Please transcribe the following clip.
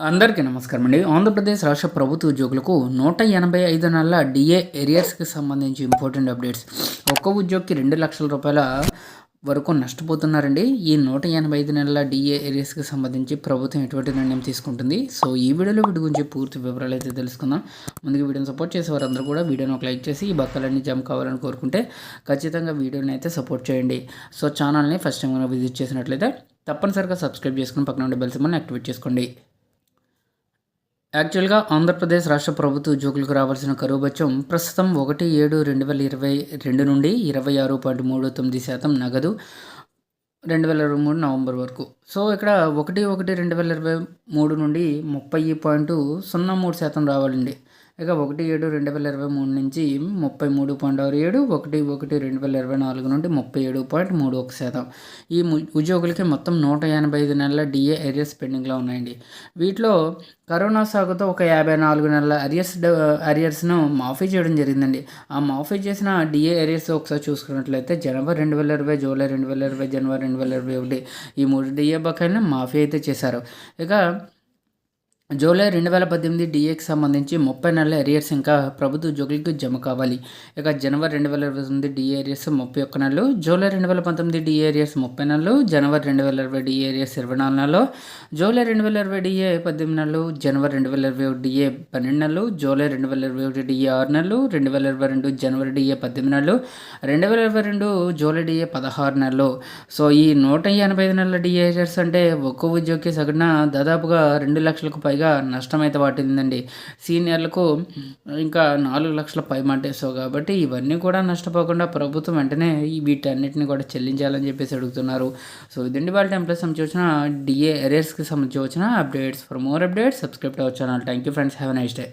అందరికీ నమస్కారం అండి. ఆంధ్రప్రదేశ్ రాష్ట్ర ప్రభుత్వ ఉద్యోగులకు నూట ఎనభై ఐదు నెలల డిఏ ఏరియాస్కి సంబంధించి ఇంపార్టెంట్ అప్డేట్స్. ఒక్క ఉద్యోగికి రెండు లక్షల రూపాయల వరకు నష్టపోతున్నారండి. ఈ నూట ఎనభై ఐదు నెలల డిఏ ఏరియాస్కి సంబంధించి ప్రభుత్వం ఎటువంటి నిర్ణయం తీసుకుంటుంది? సో ఈ వీడియోలో వీటి గురించి పూర్తి వివరాలు అయితే తెలుసుకుందాం. ముందుగా వీడియోని సపోర్ట్ చేసే వారందరూ కూడా వీడియోని ఒక లైక్ చేసి ఈ బక్కలన్నీ జమ కావాలని కోరుకుంటే ఖచ్చితంగా వీడియోని అయితే సపోర్ట్ చేయండి. సో ఛానల్ని ఫస్ట్ టైం విజిట్ చేసినట్లయితే తప్పనిసరిగా సబ్స్క్రైబ్ చేసుకుని పక్కన ఉండే బెల్ సింబల్ని యాక్టివేట్ చేసుకోండి. యాక్చువల్గా ఆంధ్రప్రదేశ్ రాష్ట్ర ప్రభుత్వ ఉద్యోగులకు రావాల్సిన కరువు బత్యం ప్రస్తుతం ఒకటి ఏడు రెండు వేల ఇరవై రెండు నుండి ఇరవై ఆరు పాయింట్ మూడు తొమ్మిది శాతం నగదు రెండు వేల ఇరవై మూడు నవంబర్ వరకు. సో ఇక్కడ ఒకటి ఒకటి రెండు వేల ఇరవై మూడు నుండి ముప్పై పాయింట్ సున్నా మూడు శాతం రావాలండి. ఇక ఒకటి ఏడు రెండు వేల ఇరవై మూడు నుంచి ముప్పై మూడు పాయింట్ ఆరు ఏడు ఒకటి ఒకటి రెండు వేల ఇరవై నాలుగు నుండి ముప్పై ఏడు పాయింట్ మూడు ఒక శాతం. ఈ ఉద్యోగులకి మొత్తం నూట ఎనభై ఐదు నెలల డిఏ అరియర్స్ పెండింగ్లో ఉన్నాయండి. వీటిలో కరోనా సాగుతో ఒక యాభై నాలుగు నెలల అరియర్స్ అరియర్స్ను మాఫీ చేయడం జరిగిందండి. ఆ మాఫీ చేసిన డిఏ అరియర్స్ ఒకసారి చూసుకున్నట్లయితే జనవరి రెండు వేల ఇరవై జూలై రెండు వేల ఇరవై జనవరి రెండు వేల ఇరవై ఒకటి ఈ మూడు డిఏ బకాయిలను మాఫీ అయితే చేశారు. ఇక జూలై రెండు వేల పద్దెనిమిది డిఏకి సంబంధించి ముప్పై నెలల ఎరియర్స్ ఇంకా ప్రభుత్వ ఉద్యోగులకు జమ కావాలి ఇక జనవరి రెండు వేల ఇరవై తొమ్మిది డిఏ ఏరియర్స్ ముప్పై ఒక్క నెలలు జూలై రెండు వేల పంతొమ్మిది డిఏ ఏరియర్స్ ముప్పై నెలలు జనవరి రెండు వేల ఇరవై డిఏ ఏరియర్స్ ఇరవై నాలుగు నెలలు జూలై రెండు వేల ఇరవై డిఏ పద్దెనిమిది నెలలు జనవరి రెండు వేల ఇరవై ఒకటి డిఏ పన్నెండు నెలలు జూలై రెండు వేల ఇరవై ఒకటి డిఏ ఆరు నెలలు రెండు వేల ఇరవై రెండు జనవరి డిఏ పద్దెనిమిది నెలలు రెండు వేల ఇరవై రెండు జూలై డిఏ పదహారు నెలలు సో ఈ నూట ఎనభై ఐదు నెలల డిఏ ఏరియర్స్ అంటే ఒక్కో ఉద్యోగి సగటున దాదాపుగా రెండు లక్షలకు పై పైగా నష్టమైతే వాటిందండి సీనియర్లకు ఇంకా నాలుగు లక్షల పై మాటేసావు కాబట్టి ఇవన్నీ కూడా నష్టపోకుండా ప్రభుత్వం వెంటనే వీటన్నిటిని కూడా చెల్లించాలని చెప్పేసి అడుగుతున్నారు. సో ఇదండి వాళ్ళ టెంప్లెస్ సంబంధించి వచ్చిన డిఏ ఎరేర్స్కి సంబంధించి వచ్చిన updates for more updates subscribe our channel thank you friends have nice day